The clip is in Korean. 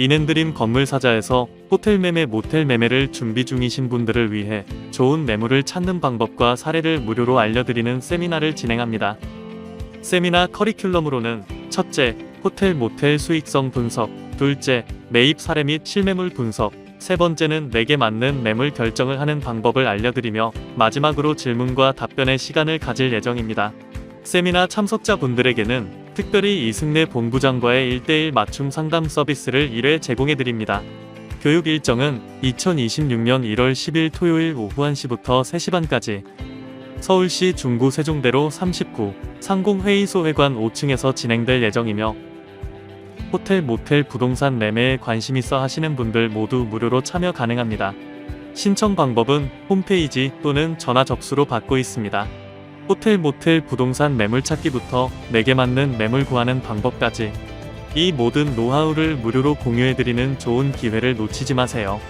이넨드림 건물사자에서 호텔 매매 모텔 매매를 준비 중이신 분들을 위해 좋은 매물을 찾는 방법과 사례를 무료로 알려드리는 세미나를 진행합니다. 세미나 커리큘럼으로는 첫째, 호텔 모텔 수익성 분석, 둘째, 매입 사례 및 실매물 분석, 세 번째는 내게 맞는 매물 결정을 하는 방법을 알려드리며 마지막으로 질문과 답변의 시간을 가질 예정입니다. 세미나 참석자분들에게는 특별히 이승래 본부장과의 1대1 맞춤 상담 서비스를 1회 제공해드립니다. 교육 일정은 2026년 1월 10일 토요일 오후 1시부터 3시 반까지 서울시 중구 세종대로 39 상공회의소 회관 5층에서 진행될 예정이며 호텔 모텔 부동산 매매에 관심 있어 하시는 분들 모두 무료로 참여 가능합니다. 신청 방법은 홈페이지 또는 전화 접수로 받고 있습니다. 호텔 모텔 부동산 매물 찾기부터 내게 맞는 매물 구하는 방법까지 이 모든 노하우를 무료로 공유해드리는 좋은 기회를 놓치지 마세요.